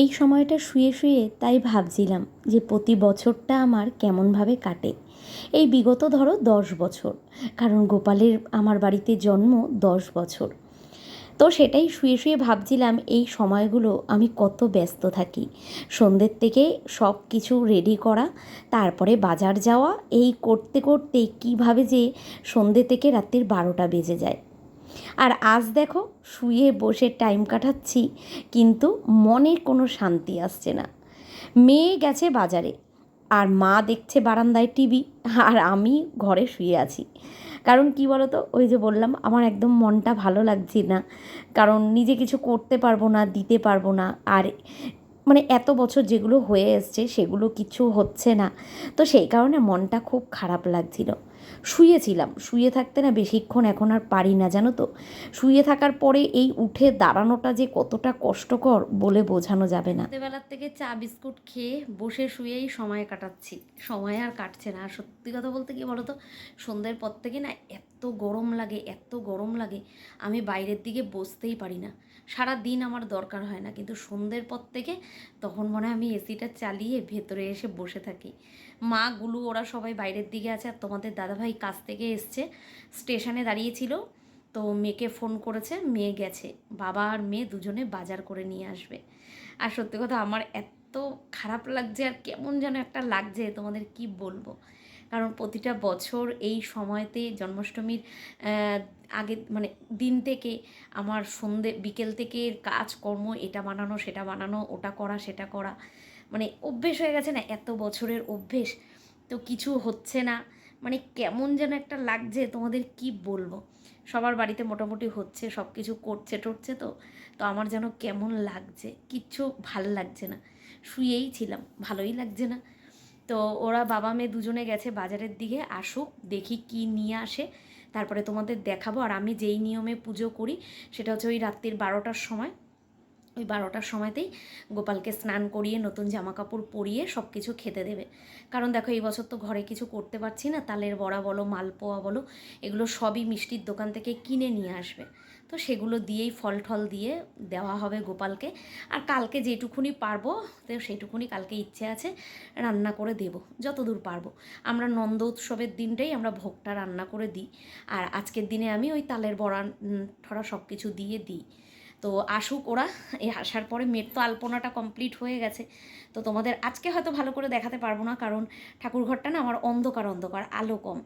এই সময়টা শুয়ে শুয়ে তাই ভাবছিলাম যে প্রতি বছরটা আমার কেমনভাবে কাটে। এই বিগত ধরো দশ বছর, কারণ গোপালের আমার বাড়িতে জন্ম দশ বছর। তো সেটাই শুয়ে শুয়ে ভাবছিলাম এই সময়গুলো আমি কত ব্যস্ত থাকি। সন্ধ্যের থেকে সব কিছু রেডি করা, তারপরে বাজার যাওয়া, এই করতে করতে কীভাবে যে সন্ধ্যে থেকে রাত্রির বারোটা বেজে যায়। আর আজ দেখো শুয়ে বসে টাইম কাটাচ্ছি, কিন্তু মনে কোনো শান্তি আসছে না। মেয়ে গেছে বাজারে, আর মা দেখছে বারান্দায় টিভি আর আমি ঘরে শুয়ে আছি। কারণ কি তো ওই যে বললাম, আমার একদম মনটা ভালো লাগছে না। কারণ নিজে কিছু করতে পারব না, দিতে পারব না, আর মানে এত বছর যেগুলো হয়ে এসছে, সেগুলো কিছু হচ্ছে না। তো সেই কারণে মনটা খুব খারাপ লাগছিল। শুয়েছিলাম। শুয়ে থাকতে না বেশিক্ষণ এখন আর পারি না, জানো তো? শুয়ে থাকার পরে এই উঠে দাঁড়ানোটা যে কতটা কষ্টকর বলে বোঝানো যাবে না। রাতেবেলার থেকে চা, বিস্কুট খেয়ে বসে শুয়েই সময় কাটাচ্ছি। সময় আর কাটছে না। আর সত্যি কথা বলতে কি বলো তো সন্ধ্যের পর থেকে না এত গরম লাগে, এত গরম লাগে, আমি বাইরের দিকে বসতেই পারি না। সারা দিন আমার দরকার হয় না। কিন্তু সন্ধ্যের পর থেকে তখন মনে হয় আমি এসিটা চালিয়ে ভেতরে এসে বসে থাকি। মা গুলু ওরা সবাই বাইরের দিকে আছে আর তোমাদের দাদাভাই কাছ থেকে এসছে, স্টেশনে দাঁড়িয়েছিল। তো মেয়েকে ফোন করেছে, মেয়ে গেছে। বাবা আর মেয়ে দুজনে বাজার করে নিয়ে আসবে। আর সত্যি কথা আমার এত খারাপ লাগছে আর কেমন যেন একটা লাগছে, তোমাদের কি বলব? কারণ প্রতিটা বছর এই সময়তে জন্মাষ্টমীর আগে মানে দিন থেকে আমার সন্ধে, বিকেল থেকে কাজকর্ম এটা বানানো, সেটা বানানো, ওটা করা, সেটা করা। মানে অভ্যেস হয়ে গেছে না, এত বছরের অভ্যেস। তো কিছু হচ্ছে না। মানে কেমন যেন একটা লাগছে, তোমাদের কি বলব? সবার বাড়িতে মোটামুটি হচ্ছে সব কিছু করছে টরছে তো। তো আমার যেন কেমন লাগছে, কিচ্ছু ভালো লাগছে না। শুয়েই ছিলাম, ভালোই লাগছে না। তো ওরা বাবা মেয়ে দুজনে গেছে বাজারের দিকে, আসুক, দেখি কি নিয়ে আসে। তারপরে তোমাদের দেখাবো। আর আমি যেই নিয়মে পুজো করি, সেটা হচ্ছে ওই রাত্রির বারোটার সময়। ওই বারোটার সময়তেই গোপালকে স্নান করিয়ে, নতুন জামা কাপড় পরিয়ে সব কিছু খেতে দেবে। কারণ দেখো, এই বছর তো ঘরে কিছু করতে পারছি না, তালের বড়া বলো, মালপোয়া বলো, এগুলো সবই মিষ্টির দোকান থেকে কিনে নিয়ে আসবে। তো সেগুলো দিয়েই ফল ঠল দিয়ে দেওয়া হবে গোপালকে। আর কালকে যেটুকুনি পারব, তো সেইটুকুনি কালকে ইচ্ছে আছে রান্না করে দেব, যতদূর পারব। আমরা নন্দ উৎসবের দিনটাই আমরা ভোগটা রান্না করে দিই। আর আজকের দিনে আমি ওই তালের বড়া ঠরা সব কিছু দিয়ে দিই। তো আসুক ওরা। এই আসার পরে মেয়ের তো আলপনাটা কমপ্লিট হয়ে গেছে। তো তোমাদের আজকে হয়তো ভালো করে দেখাতে পারব না, কারণ ঠাকুরঘরটা না আমার অন্ধকার অন্ধকার, আলো কম।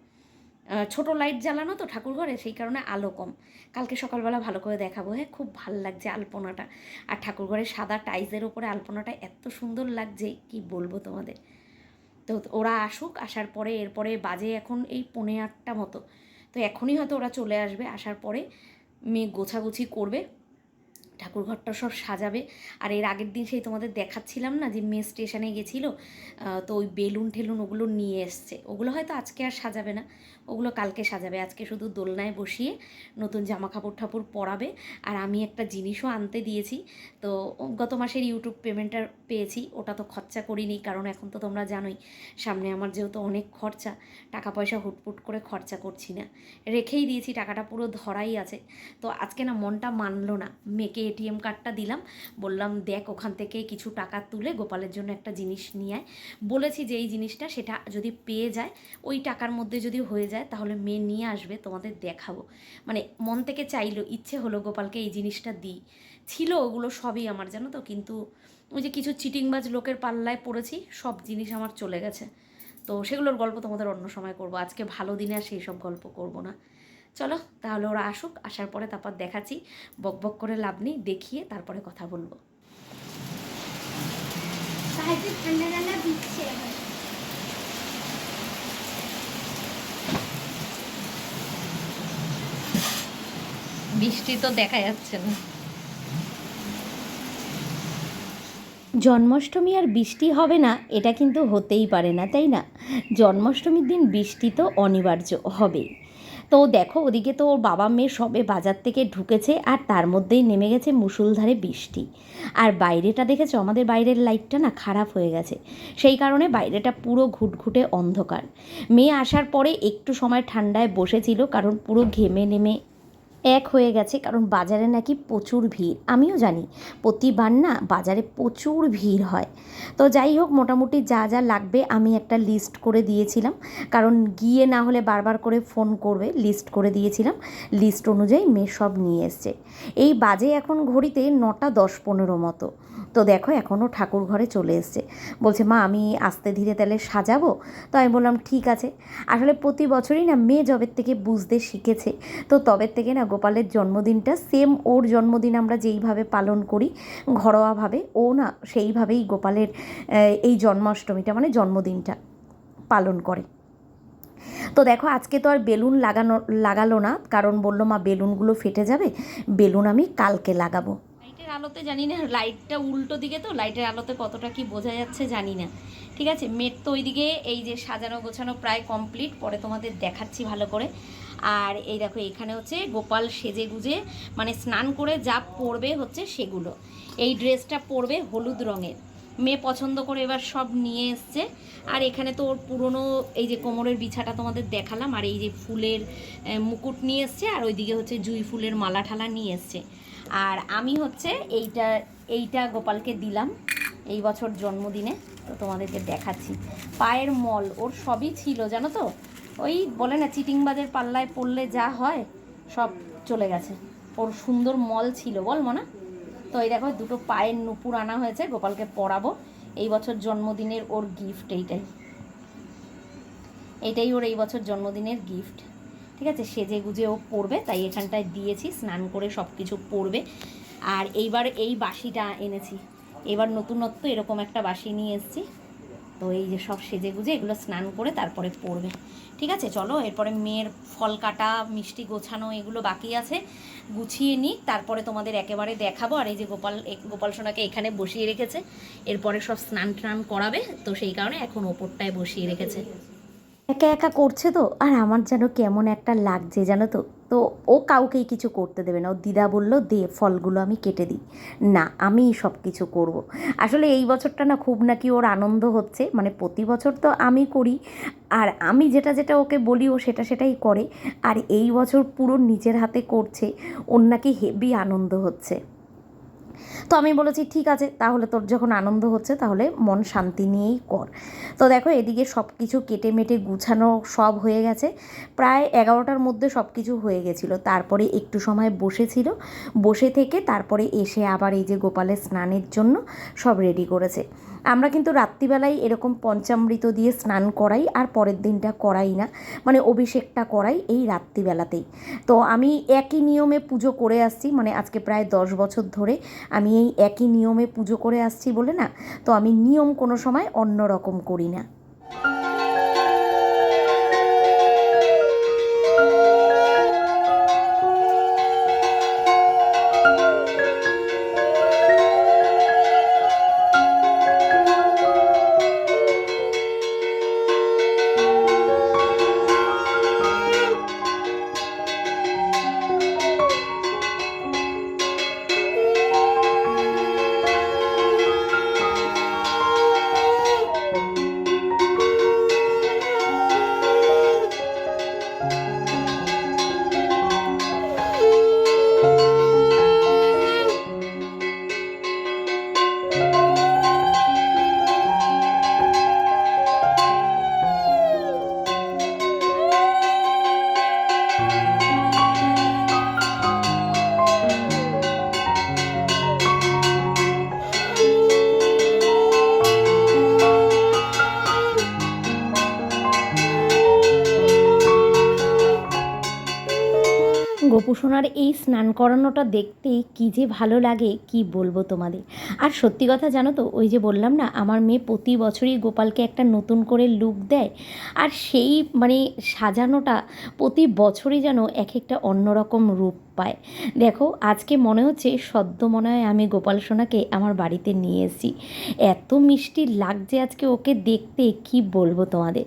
ছোট লাইট জ্বালানো তো ঠাকুরঘরে, সেই কারণে আলো কম। কালকে সকালবেলা ভালো করে দেখাবো হ্যাঁ খুব ভালো লাগছে আলপনাটা। আর ঠাকুরঘরে সাদা টাইজের ওপরে আলপনাটা এত সুন্দর লাগছে, কি বলব তোমাদের? তো ওরা আসুক, আসার পরে, এরপরে বাজে এখন এই পৌনে আটটা মতো। তো এখনই হয়তো ওরা চলে আসবে, আসার পরে মেয়ে গোছাগুছি করবে। ঠাকুরঘরটা সব সাজাবে। আর এর আগের দিন সেই তোমাদের দেখাচ্ছিলাম না যে মেয়ে স্টেশনে গেছিল তো ওই বেলুন ঠেলুন ওগুলো নিয়ে এসছে। ওগুলো হয়তো আজকে আর সাজাবে না, ওগুলো কালকে সাজাবে। আজকে শুধু দোলনায় বসিয়ে নতুন জামা কাপড় ঠাকুর পরাবে। আর আমি একটা জিনিসও আনতে দিয়েছি। তো গত মাসের ইউটিউব পেমেন্টটা পেয়েছি, ওটা তো খরচা করিনি, কারণ এখন তো তোমরা জানোই, সামনে আমার যেহেতু অনেক খরচা টাকা পয়সা হুটপুট করে খরচা করছি না। রেখেই দিয়েছি, টাকাটা পুরো ধরাই আছে। তো আজকে না মনটা মানলো না, মেয়েকে এটিএম কার্ডটা দিলাম। বললাম, দেখ, ওখান থেকে কিছু টাকা তুলে গোপালের জন্য একটা জিনিস নিয়ে আয়। বলেছি যে, এই জিনিসটা সেটা যদি পেয়ে যায়, ওই টাকার মধ্যে যদি হয়ে যায়, তাহলে মেয়ে নিয়ে আসবে, তোমাদের দেখাবো। মানে মন থেকে চাইলো, ইচ্ছে হলো গোপালকে এই জিনিসটা দিই। ছিল ওগুলো সবই আমার, জানো তো? কিন্তু ওই যে কিছু চিটিংবাজ লোকের পাল্লায় পড়েছি, সব জিনিস আমার চলে গেছে। তো সেগুলোর গল্প তোমাদের অন্য সময় করব। আজকে ভালো দিনে আর সেই সব গল্প করব না। চলো তাহলে ওরা আসুক আসার পরে তারপর দেখাচ্ছি। বক বক করে লাভ নেই দেখিয়ে তারপরে কথা বলব। বৃষ্টি তো দেখা যাচ্ছে না। জন্মাষ্টমী আর বৃষ্টি হবে না এটা কিন্তু হতেই পারে না তাই না? জন্মাষ্টমীর দিন বৃষ্টি তো অনিবার্য হবেই। তো দেখো, ওদিকে তো ওর বাবা মেয়ে সবে বাজার থেকে ঢুকেছে আর তার মধ্যেই নেমে গেছে মুসুলধারে বৃষ্টি। আর বাইরেটা দেখেছ? আমাদের বাইরের লাইটটা না খারাপ হয়ে গেছে। সেই কারণে বাইরেটা পুরো ঘুটঘুটে অন্ধকার। মেয়ে আসার পরে একটু সময় ঠান্ডায় বসেছিল, কারণ পুরো ঘেমে নেমে এক হয়ে গেছে, কারণ বাজারে নাকি প্রচুর ভিড়। আমিও জানি, প্রতিবার না বাজারে প্রচুর ভিড় হয়। তো যাই হোক, মোটামুটি যা যা লাগবে আমি একটা লিস্ট করে দিয়েছিলাম। কারণ গিয়ে না হলে বারবার করে ফোন করবে লিস্ট করে দিয়েছিলাম। লিস্ট অনুযায়ী মেয়ে সব নিয়ে এসছে। এই বাজে এখন ঘড়িতে নটা দশ পনেরো মতো। তো দেখো এখনও ঠাকুর ঘরে চলে এসছে। বলছে, মা, আমি আস্তে ধীরে তাহলে সাজাবো? তো আমি বললাম, ঠিক আছে। আসলে প্রতি বছরই না মেয়ে জবের থেকে বুঝতে শিখেছে। তো তবের থেকে না গোপালের জন্মদিনটা সেম ওর জন্মদিন আমরা যেইভাবে পালন করি, ঘরোয়াভাবে, ও না সেইভাবেই গোপালের এই জন্মাষ্টমীটা মানে জন্মদিনটা পালন করে। তো দেখো, আজকে তো আর বেলুন লাগানো, লাগালো না। কারণ বলল, মা, বেলুনগুলো ফেটে যাবে, বেলুন আমি কালকে লাগাবো। লাইটের আলোতে জানি না, লাইটটা উল্টো দিকে তো, লাইটের আলোতে কতটা কি বোঝা যাচ্ছে জানি না। ঠিক আছে, মেট তো ওইদিকে এই যে সাজানো গোছানো প্রায় কমপ্লিট পরে তোমাদের দেখাচ্ছি ভালো করে। আর এই দেখো, এখানে হচ্ছে গোপাল সেজে গুজে মানে স্নান করে যা পরবে হচ্ছে সেগুলো। এই ড্রেসটা পরবে হলুদ রঙের। মেয়ে পছন্দ করে এবার সব নিয়ে এসছে। আর এখানে তো ওর পুরনো এই যে কোমরের বিছাটা তোমাদের দেখালাম, আর এই যে ফুলের মুকুট নিয়ে এসছে, আর ওইদিকে হচ্ছে জুই ফুলের মালা ঠালা নিয়ে এসছে। আর আমি হচ্ছে এইটা এইটা গোপালকে দিলাম এই বছর জন্মদিনে, তো তোমাদেরকে দেখাচ্ছি। পায়ের মল, ওর সবই ছিল, জানো তো? ওই বলে না, চিটিংবাজের পাল্লায় পড়লে যা হয়, সব চলে গেছে। ওর সুন্দর মল ছিল, বল মনা? তো এই দেখো, দুটো পায়ের নুপুর আনা হয়েছে, গোপালকে পরাবো এই বছর জন্মদিনের ওর গিফট এইটাই। এটাই ওর এই বছর জন্মদিনের গিফট ঠিক আছে? সেজে গুজে ও পরবে তাই এখানটায় দিয়েছি, স্নান করে সব কিছু পরবে আর এইবার এই বাসিটা এনেছি। এবার নতুনত্ব এরকম একটা বাসি নিয়ে এসেছি। তো এই যে সব সেজে গুজে এগুলো স্নান করে তারপরে পরবে ঠিক আছে? চলো, এরপরে মেয়ের ফল কাটা, মিষ্টি গোছানো এগুলো বাকি আছে। গুছিয়ে নিই, তারপরে তোমাদের একেবারে দেখাবো। আর এই যে গোপাল গোপাল সোনাকে এখানে বসিয়ে রেখেছে। এরপরে সব স্নান টান করাবে। তো সেই কারণে এখন ওপরটায় বসিয়ে রেখেছে। একা একা করছে তো? আর আমার যেন কেমন একটা লাগছে জানো তো? তো ও কাউকেই কিছু করতে দেবে না। ও দিদা বলল, দে, ফলগুলো আমি কেটে দিই। না আমিই সব কিছু করব। আসলে এই বছরটা না খুব নাকি ওর আনন্দ হচ্ছে। মানে প্রতি বছর তো আমি করি। আর আমি যেটা যেটা ওকে বলি, ও সেটা সেটাই করে। আর এই বছর পুরো নিজের হাতে করছে। ওর নাকি হেভি আনন্দ হচ্ছে। তো আমি বলেছি, ঠিক আছে, তাহলে তোর যখন আনন্দ হচ্ছে, তাহলে মন শান্তি নিয়েই কর। তো দেখো, এদিকে সব কিছু কেটে মেটে গুছানো সব হয়ে গেছে। প্রায় এগারোটার মধ্যে সব কিছু হয়ে গেছিল। তারপরে একটু সময় বসেছিল। বসে থেকে তারপরে এসে আবার এই যে গোপালের স্নানের জন্য সব রেডি করেছে। আমরা কিন্তু রাত্রিবেলায় এরকম পঞ্চামৃত দিয়ে স্নান করাই আর পরের দিনটা করাই না মানে অভিষেকটা করাই এই রাত্রিবেলাতেই। তো আমি একই নিয়মে পুজো করে আসছি মানে আজকে প্রায় দশ বছর ধরে আমি এই একই নিয়মে পুজো করে আসছি বলে না, তো আমি নিয়ম কোনো সময় অন্য রকম করি না। গোপুসোনার এই স্নান করানোটা দেখতে কি যে ভালো লাগে, কি বলব তোমাদের? আর সত্যি কথা জানো তো, ওই যে বললাম না, আমার মেয়ে প্রতি বছরই গোপালকে একটা নতুন করে লুক দেয়। আর সেই মানে সাজানোটা প্রতি বছরই যেন এক একটা অন্যরকম রূপ পায়। দেখো, আজকে মনে হচ্ছে সদ্য মনে হয় আমি গোপাল সোনাকে আমার বাড়িতে নিয়ে এসেছি। এত মিষ্টি লাগছে আজকে ওকে দেখতে, কি বলব তোমাদের?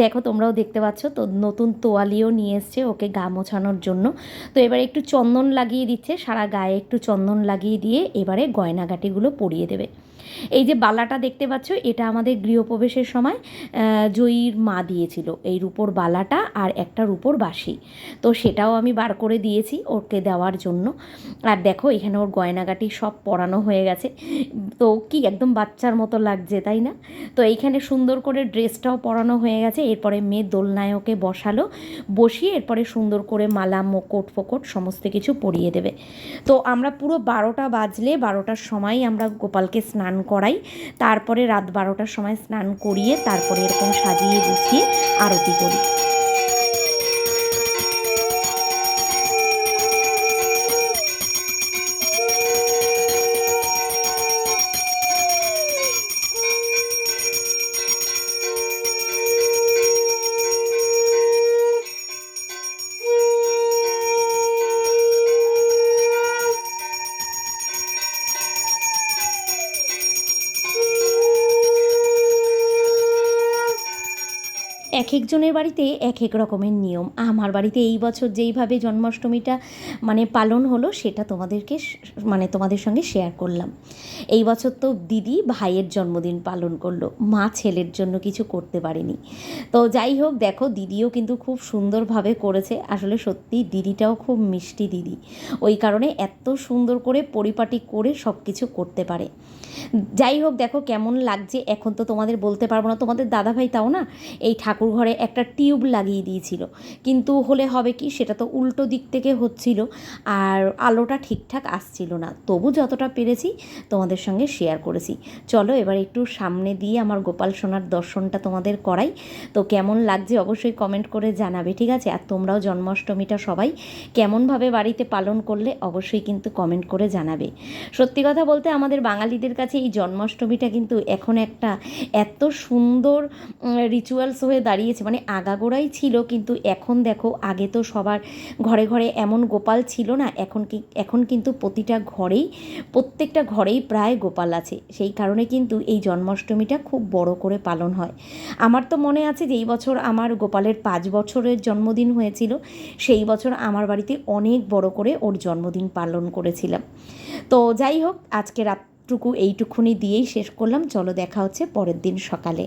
দেখো, তোমরাও দেখতে পাচ্ছ তো, নতুন তোয়ালিও নিয়ে এসছে ওকে গা মোছানোর জন্য। তো এবারে একটু চন্দন লাগিয়ে দিচ্ছে, সারা গায়ে একটু চন্দন লাগিয়ে দিয়ে এবারে গয়নাগাটিগুলো পরিয়ে দেবে। এই যে বালাটা দেখতে পাচ্ছ, এটা আমাদের গৃহপ্রবেশের সময় জয়ীর মা দিয়েছিল। এই রূপোর বালাটা আর একটা রূপোর বাসি তো সেটাও আমি বার করে দিয়েছি ওকে দেওয়ার জন্য। আর দেখো, এখানে ওর গয়নাগাটি সব পরানো হয়ে গেছে। তো কি একদম বাচ্চার মতো লাগছে, তাই না? তো এইখানে সুন্দর করে ড্রেসটাও পরানো হয়ে গেছে। এরপরে মেয়ে দোলনায়কে বসালো। বসিয়ে এরপরে সুন্দর করে মালা, মুকুট, ফোকট সমস্ত কিছু পরিয়ে দেবে। তো আমরা পুরো বারোটা বাজলে, বারোটার সময় আমরা গোপালকে স্নান করাই। তারপরে রাত বারোটার সময় স্নান করিয়ে তারপরে এরকম সাজিয়ে গুছিয়ে আরতি করি। এক একজনের বাড়িতে এক এক রকমের নিয়ম। আমার বাড়িতে এই বছর যেইভাবে জন্মাষ্টমীটা মানে পালন হলো, সেটা তোমাদেরকে মানে তোমাদের সঙ্গে শেয়ার করলাম। এই বছর তো দিদি ভাইয়ের জন্মদিন পালন করল। মা ছেলের জন্য কিছু করতে পারেনি। তো যাই হোক, দেখো, দিদিও কিন্তু খুব সুন্দরভাবে করেছে। আসলে সত্যি দিদিটাও খুব মিষ্টি দিদি। ওই কারণে এত সুন্দর করে পরিপাটি করে সব কিছু করতে পারে। যাই হোক, দেখো, কেমন লাগছে? এখন তো তোমাদের বলতে পারব না। তোমাদের দাদাভাই তাও না, এই ঠাকুর ঘরে একটা টিউব লাগিয়ে দিয়েছিল। কিন্তু হলে হবে কি, সেটা তো উল্টো দিক থেকে হচ্ছিল আর আলোটা ঠিকঠাক আসছিল না। তবু যতটা পেরেছি তোমাদের সঙ্গে শেয়ার করেছি। চলো এবার একটু সামনে দিয়ে আমার গোপাল সোনার দর্শনটা তোমাদের করাই। তো কেমন লাগছে অবশ্যই কমেন্ট করে জানাবে, ঠিক আছে? আর তোমরাও জন্মাষ্টমীটা সবাই কেমনভাবে বাড়িতে পালন করলে অবশ্যই কিন্তু কমেন্ট করে জানাবে। সত্যি কথা বলতে আমাদের বাঙালিদের কাছে এই জন্মাষ্টমীটা কিন্তু এখন একটা এত সুন্দর রিচুয়ালস হয়ে দাঁড়িয়েছে মানে আগাগোড়াই ছিল, কিন্তু এখন দেখো, আগে তো সবার ঘরে ঘরে এমন গোপাল ছিল না, এখন কি, এখন কিন্তু প্রতিটা ঘরেই, প্রত্যেকটা ঘরেই প্রায় গোপাল আছে। সেই কারণে কিন্তু এই জন্মাষ্টমীটা খুব বড় করে পালন হয়। আমার তো মনে আছে যে এই বছর আমার গোপালের পাঁচ বছরের জন্মদিন হয়েছিল, সেই বছর আমার বাড়িতে অনেক বড় করে ওর জন্মদিন পালন করেছিলাম। তো যাই হোক, আজকে রাতটুকু এইটুকুনি দিয়েই শেষ করলাম, চলো দেখা হচ্ছে পরের দিন সকালে।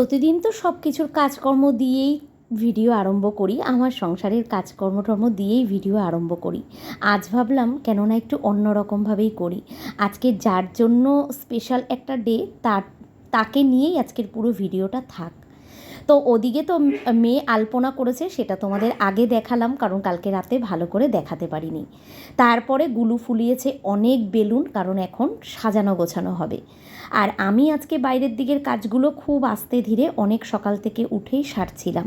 প্রতিদিন তো সব কিছুর কাজকর্ম দিয়েই ভিডিও আরম্ভ করি, আমার সংসারের কাজকর্ম টর্ম দিয়েই ভিডিও আরম্ভ করি। আজ ভাবলাম কেননা একটু অন্যরকমভাবেই করি। আজকে যার জন্য স্পেশাল একটা ডে তার, তাকে নিয়েই আজকের পুরো ভিডিওটা থাক। তো ওদিকে তো মেয়ে আলপনা করেছে, সেটা তোমাদের আগে দেখালাম, কারণ কালকে রাতে ভালো করে দেখাতে পারিনি। তারপরে গুলু ফুলিয়েছে অনেক বেলুন, কারণ এখন সাজানো গোছানো হবে। আর আমি আজকে বাইরের দিকের কাজগুলো খুব আস্তে ধীরে অনেক সকাল থেকে উঠেই সারছিলাম।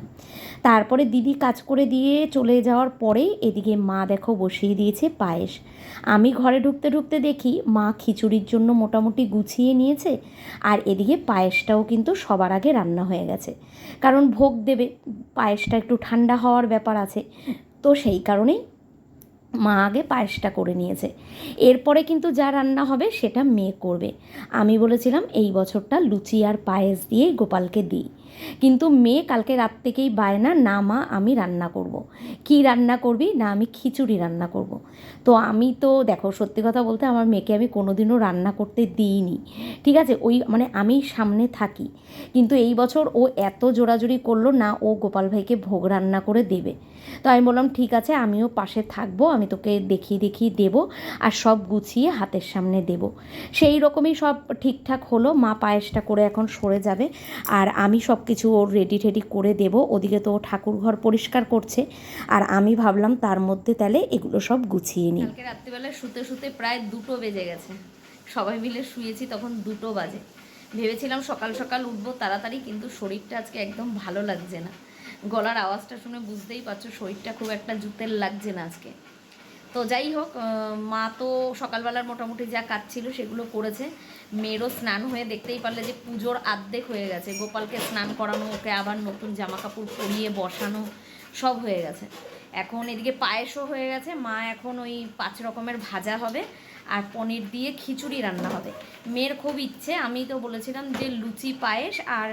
তারপরে দিদি কাজ করে দিয়ে চলে যাওয়ার পরেই এদিকে মা দেখো বসিয়ে দিয়েছে পায়েস। আমি ঘরে ঢুকতে ঢুকতে দেখি মা খিচুড়ির জন্য মোটামুটি গুছিয়ে নিয়েছে আর এদিকে পায়েসটাও কিন্তু সবার আগে রান্না হয়ে গেছে। কারণ ভোগ দেবে, পায়েসটা একটু ঠান্ডা হওয়ার ব্যাপার আছে। তো সেই কারণেই মা আগে পায়েসটা করে নিয়েছে। এরপরে কিন্তু যা রান্না হবে সেটা মেয়ে করবে। আমি বলেছিলাম, এই বছরটা লুচি আর পায়েস দিয়েই গোপালকে দিই। কিন্তু মেয়ে কালকে রাত থেকেই বায়না না মা, আমি রান্না করব। কি রান্না করবি? না, আমি খিচুড়ি রান্না করব। তো আমি তো, দেখো, সত্যি কথা বলতে আমার মেয়েকে আমি কোনোদিনও রান্না করতে দিইনি। ঠিক আছে? ওই মানে আমি সামনে থাকি। কিন্তু এই বছর ও এত জোরাজুরি করল, না, ও গোপাল ভাইকে ভোগ রান্না করে দেবে। তো আমি বললাম, ঠিক আছে, আমিও পাশে থাকব, আমি তোকে দেখিয়ে দেখিয়ে দেবো আর সব গুছিয়ে হাতের সামনে দেবো। সেই রকমই সব ঠিকঠাক হলো, মা পায়েসটা করে এখন সরে যাবে আর আমি সব কিছু ওর রেডি টেডি করে দেবো। ওদিকে তো ঠাকুর ঘর পরিষ্কার করছে আর আমি ভাবলাম তার মধ্যে তাহলে এগুলো সব গুছিয়ে নিই। কালকে রাত্রিবেলা শুতে শুতে প্রায় দুটো বেজে গেছে। সবাই মিলে শুয়েছি, তখন দুটো বাজে। ভেবেছিলাম সকাল সকাল উঠবো তাড়াতাড়ি, কিন্তু শরীরটা আজকে একদম ভালো লাগছে না। গলার আওয়াজটা শুনে বুঝতেই পারছ, শরীরটা খুব একটা জুতের লাগছে না আজকে। তো যাই হোক মা তো সকালবেলার মোটামুটি যা কাজ ছিল সেগুলো করেছে। মেয়েরও স্নান হয়ে দেখতেই পারলে যে পুজোর আর্ধেক হয়ে গেছে। গোপালকে স্নান করানো, ওকে আবার নতুন জামা কাপড় পরিয়ে বসানো সব হয়ে গেছে। এখন এদিকে পায়েসও হয়ে গেছে। মা এখন ওই পাঁচ রকমের ভাজা হবে। আর পনির দিয়ে খিচুড়ি রান্না হবে। মেয়ের খুব ইচ্ছে, আমি তো বলেছিলাম যে লুচি, পায়েস আর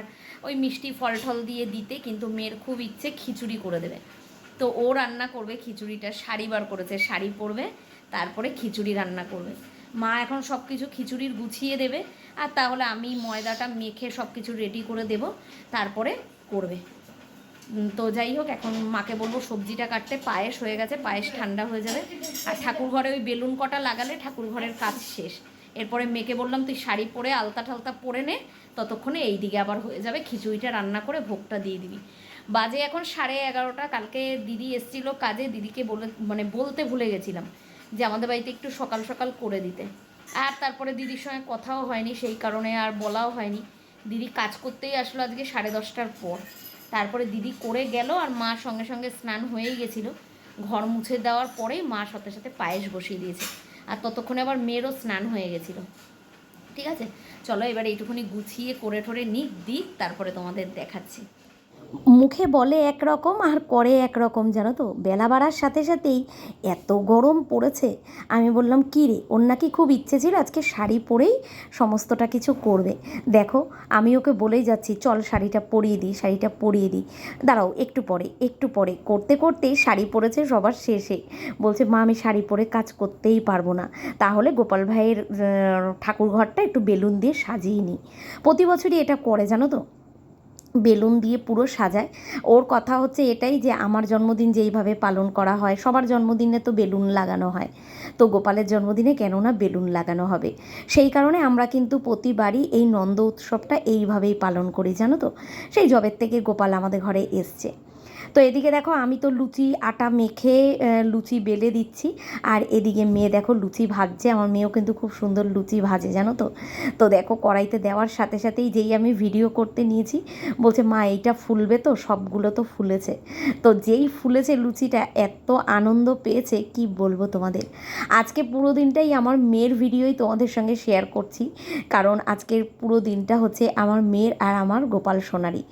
ওই মিষ্টি ফল টল দিয়ে দিতে, কিন্তু মেয়ের খুব ইচ্ছে খিচুড়ি করে দেবে। তো ও রান্না করবে খিচুড়িটা, শাড়ি বার করেছে, শাড়ি পরবে, তারপরে খিচুড়ি রান্না করবে। মা এখন সব কিছু খিচুড়ির গুছিয়ে দেবে, আর তাহলে আমি ময়দাটা মেখে সব কিছু রেডি করে দেব, তারপরে করবে। তো যাই হোক, এখন মাকে বলব সবজিটা কাটতে। পায়েস হয়ে গেছে, পায়েস ঠান্ডা হয়ে যাবে। আর ঠাকুর ঘরে ওই বেলুন কটা লাগালে ঠাকুর ঘরের কাজ শেষ। এরপরে মেয়েকে বললাম, তুই শাড়ি পরে আলতা ঠালতা পরে নে, ততক্ষণে এই দিকে আবার হয়ে যাবে। খিচুড়িটা রান্না করে ভোগটা দিয়ে দিবি। বাজে এখন সাড়ে এগারোটা। কালকে দিদি এসছিল কাজে, দিদিকে বলে মানে বলতে ভুলে গেছিলাম যে আমাদের বাড়িতে একটু সকাল সকাল করে দিতে। আর তারপরে দিদির সঙ্গে কথাও হয়নি, সেই কারণে আর বলাও হয়নি। দিদি কাজ করতেই আসলো আজকে সাড়ে দশটার পর। তারপরে দিদি করে গেল আর মা সঙ্গে সঙ্গে স্নান হয়েই গেছিল। ঘর মুছে দেওয়ার পরেই মা সাথে সাথে পায়েস বসিয়ে দিয়েছে। আর ততক্ষণে আবার মেয়েরও স্নান হয়ে গেছিল। ঠিক আছে? চলো এবার এইটুকুনি গুছিয়ে করে ঠোরে নিক, দিক, তারপরে তোমাদের দেখাচ্ছি। মুখে বলে একরকম আর করে একরকম, জানো তো? বেলা বাড়ার সাথে সাথেই এত গরম পড়েছে। আমি বললাম, কী রে, ওর নাকি খুব ইচ্ছে ছিল আজকে শাড়ি পরেই সমস্তটা কিছু করবে। দেখো, আমি ওকে বলেই যাচ্ছি, চল শাড়িটা পরিয়ে দিই, শাড়িটা পরিয়ে দিই। দাঁড়াও, একটু পরে একটু পরে। করতে করতেই শাড়ি পরেছে সবার শেষে। বলছে, মা, আমি শাড়ি পরে কাজ করতেই পারব না। তাহলে গোপাল ভাইয়ের ঠাকুর ঘরটা একটু বেলুন দিয়ে সাজিয়ে নিই। প্রতি বছরই এটা করে, জানো তো? বেলুন দিয়ে পুরো সাজায়। ওর কথা হচ্ছে এটাই যে, আমার জন্মদিন যেইভাবে পালন করা হয়, সবার জন্মদিনে তো বেলুন লাগানো হয়। তো গোপালের জন্মদিনে কেন না বেলুন লাগানো হবে? সেই কারণে আমরা কিন্তু প্রতিবারই এই নন্দ উৎসবটা এইভাবেই পালন করি, জানো তো? সেই জবের থেকে গোপাল আমাদের ঘরে এসছে। তো এদিকে দেখো আমি তো লুচি, আটা মেখে লুচি বেলে দিচ্ছি। আর এদিকে মেয়ে দেখো লুচি ভাজছে। আমার মেয়েও কিন্তু খুব সুন্দর লুচি ভাজে, জানো তো? তো দেখো কড়াইতে দেওয়ার সাথে সাথেই যেই আমি ভিডিও করতে নিয়েছি, বলছে, মা, এইটা ফুলবে তো? সবগুলো তো ফুলেছে। তো যেই ফুলেছে লুচিটা, এত আনন্দ পেয়েছে, কি বলব তোমাদের? আজকে পুরো দিনটাই আমার মেয়ের ভিডিওই তোমাদের সঙ্গে শেয়ার করছি। কারণ আজকের পুরো দিনটা হচ্ছে আমার মেয়ের আর আমার গোপাল সোনারি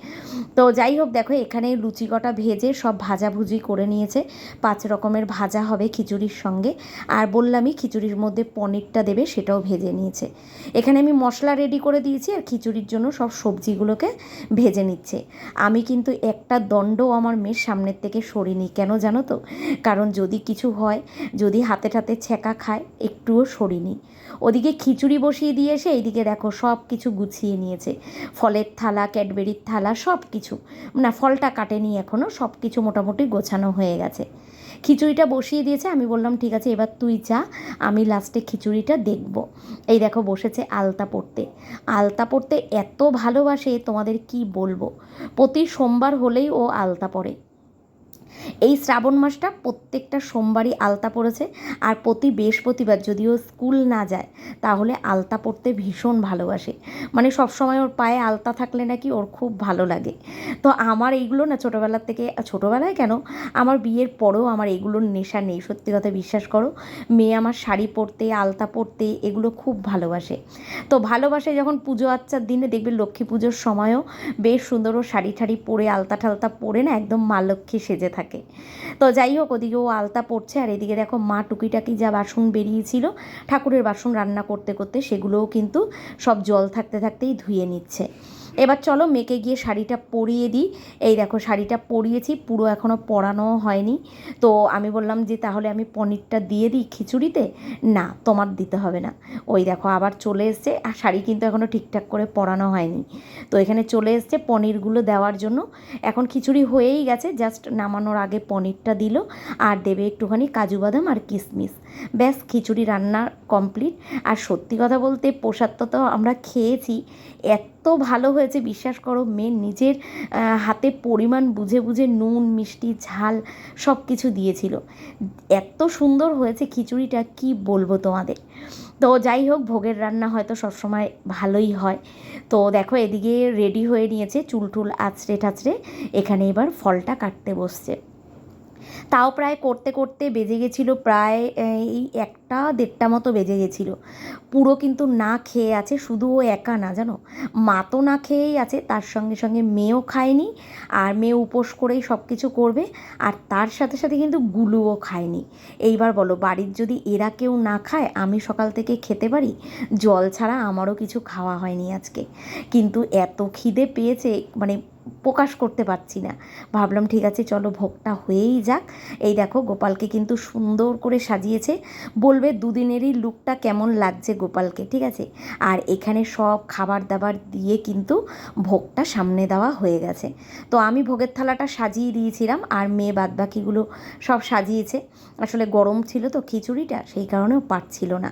তো যাই হোক, দেখো, এখানে লুচি কটা ভেজে সব ভাজাভুজি করে নিয়েছে। পাঁচ রকমের ভাজা হবে খিচুড়ির সঙ্গে। আর বললামই খিচুড়ির মধ্যে পনিরটা দেবে, সেটাও ভেজে নিয়েছে। এখানে আমি মশলা রেডি করে দিয়েছি আর খিচুড়ির জন্য সব সবজিগুলোকে ভেজে নিচ্ছে। আমি কিন্তু একটা দণ্ডও আমার মেয়ের সামনের থেকে সরিনি, কেন জানো তো? কারণ যদি কিছু হয়, যদি হাতে টাতে ছ্যাঁকা খায়, একটুও সরিনি। ওদিকে খিচুড়ি বসিয়ে দিয়ে এসে এইদিকে দেখো সব কিছু গুছিয়ে নিয়েছে। ফলের থালা, ক্যাডবেরির থালা, সব কিছু। না, ফলটা কাটেনি এখনও সব কিছু মোটামুটি গোছানো হয়ে গেছে। খিচুড়িটা বসিয়ে দিয়েছে, আমি বললাম, ঠিক আছে, এবার তুই যা, আমি লাস্টে খিচুড়িটা দেখব। এই দেখো, বসেছে আলতা পড়তে। আলতা পড়তে এত ভালোবাসে, তোমাদের কি বলব? প্রতি সোমবার হলেই ও আলতা পড়ে। এই শ্রাবণ মাসটা প্রত্যেকটা সোমবারই আলতা পড়েছে আর প্রতি বৃহস্পতিবার যদিও স্কুল না যায়, তাহলে আলতা পড়তে ভীষণ ভালোবাসে। মানে সবসময় ওর পায়ে আলতা থাকলে নাকি ওর খুব ভালো লাগে। তো আমার এইগুলো না ছোটোবেলার থেকে, ছোটোবেলায় কেন? আমার বিয়ের পরেও আমার এগুলোর নেশা নেই, সত্যি কথা বিশ্বাস করো। মেয়ে আমার শাড়ি পরতে, আলতা পরতে এগুলো খুব ভালোবাসে। তো ভালোবাসে যখন পুজো আচ্চার দিনে, দেখবে লক্ষ্মী পুজোর সময়ও বেশ সুন্দর ও শাড়ি ঠাড়ি পরে আলতা ঠালতা পরে না একদম মা লক্ষ্মী সেজে থাকে। তো যাই হোক, ওদিকে ও আলতা পড়ছে আর এদিকে দেখো মা টুকিটাকি যা বাসন বেরিয়েছিল, ঠাকুরের বাসন রান্না করতে করতে সেগুলোও কিন্তু সব জল থাকতে থাকতেই ধুয়ে নিচ্ছে। এবার চলো মেয়েকে গিয়ে শাড়িটা পরিয়ে দিই। এই দেখো, শাড়িটা পরিয়েছি, পুরো এখনও পরানোও হয়নি। তো আমি বললাম যে তাহলে আমি পনিরটা দিয়ে দিই খিচুড়িতে? না, তোমার দিতে হবে না। ওই দেখো, আবার চলে এসছে, আর শাড়ি কিন্তু এখনও ঠিকঠাক করে পরানো হয়নি। তো এখানে চলে এসছে পনিরগুলো দেওয়ার জন্য। এখন খিচুড়ি হয়েই গেছে, জাস্ট নামানোর আগে পনিরটা দিল, আর দেবে একটুখানি কাজু বাদাম আর কিশমিশ। ব্যাস, খিচুড়ি রান্না কমপ্লিট। আর সত্যি কথা বলতে প্রসাদটা তো আমরা খেয়েছি, এত ভালো হয়েছে, বিশ্বাস করো মেয়ে নিজের হাতে পরিমাণ বুঝে বুঝে নুন, মিষ্টি, ঝাল সব কিছু দিয়েছিল। এত সুন্দর হয়েছে খিচুড়িটা, কি বলব তোমাদের? তো যাই হোক, ভোগের রান্না হয়তো সবসময় ভালোই হয়। তো দেখো, এদিকে রেডি হয়ে নিয়েছে চুল টুল আছড়ে টাছড়ে এখানে এবার ফলটা কাটতে বসছে। তাও প্রায় করতে করতে বেজে গেছিল প্রায়, এই একটা দেড়টা মতো বেজে গেছিল। পুরো কিন্তু না খেয়ে আছে, শুধু ও একা না, জানো? মা তো না খেয়েই আছে, তার সঙ্গে সঙ্গে মেয়েও খায়নি, আর মেয়ে উপোস করেই সব কিছু করবে, আর তার সাথে সাথে কিন্তু গুলুও খায়নি। এইবার বলো, বাড়ির যদি এরা কেউ না খায়, আমি সকাল থেকে খেতে পারি? জল ছাড়া আমারও কিছু খাওয়া হয়নি আজকে। কিন্তু এত খিদে পেয়েছে মানে প্রকাশ করতে পারছি না। ভাবলাম, ঠিক আছে, চলো ভোগটা হয়েই যাক। এই দেখো, গোপালকে কিন্তু সুন্দর করে সাজিয়েছে। বলবে, দুদিনেরই লুকটা কেমন লাগছে গোপালকে, ঠিক আছে? আর এখানে সব খাবার দাবার দিয়ে কিন্তু ভোগটা সামনে দেওয়া হয়ে গেছে। তো আমি ভোগের থালাটা সাজিয়ে দিয়েছিলাম, আর মেয়ে বাদবাকিগুলো সব সাজিয়েছে। আসলে গরম ছিল তো খিচুড়িটা, সেই কারণেও পারছিল না।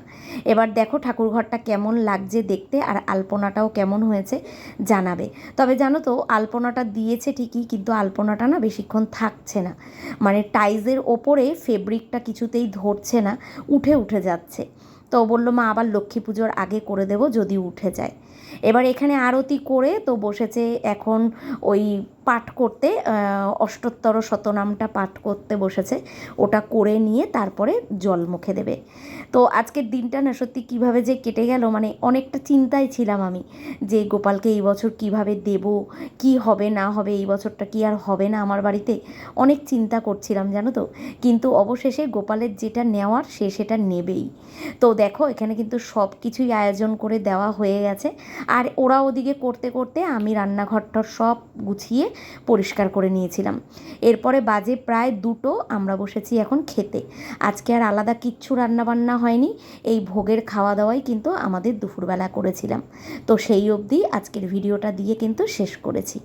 এবার দেখো, ঠাকুরঘরটা কেমন লাগছে দেখতে, আর আলপনাটাও কেমন হয়েছে জানাবে। তবে জানো তো, আলপনাটা দিয়েছে ঠিকই, কিন্তু আলপনাটা না বেশিক্ষণ থাকছে না। মানে টাইজের ওপরে ফেব্রিকটা কিছুতেই ধরছে না, উঠে উঠে যাচ্ছে। তো বলল, মা, আবার লক্ষ্মী পুজোর আগে করে দেব, যদি উঠে যায়। এবার এখানে আরতি করে তো বসেছে এখন ওই পাঠ করতে অষ্টোত্তর শতনামটা পাঠ করতে বসেছে। ওটা করে নিয়ে তারপরে জল মুখে দেবে। তো আজকের দিনটা না সত্যি কীভাবে যে কেটে গেল মানে অনেকটা চিন্তায় ছিলাম আমি যে গোপালকে এই বছর কীভাবে দেব, কি হবে না হবে, এই বছরটা কি আর হবে না আমার বাড়িতে, অনেক চিন্তা করছিলাম জানো তো। কিন্তু অবশেষে গোপালের যেটা নেওয়ার সে সেটা নেবেই। তো দেখো এখানে কিন্তু সব কিছুই আয়োজন করে দেওয়া হয়ে গেছে। আর ওরা ওদিকে করতে করতে আমি রান্নাঘরটা সব গুছিয়ে পরিষ্কার করে নিয়েছিলাম। এরপরে বাজে প্রায় দুটো, আমরা বসেছি এখন খেতে। আজকে আর আলাদা কিচ্ছু রান্নাবান্না হয়নি, এই ভোগের খাওয়া দাওয়াই কিন্তু আমাদের দুপুরবেলা করেছিলাম। তো সেই অবধি আজকের ভিডিওটা দিয়ে কিন্তু শেষ করেছি।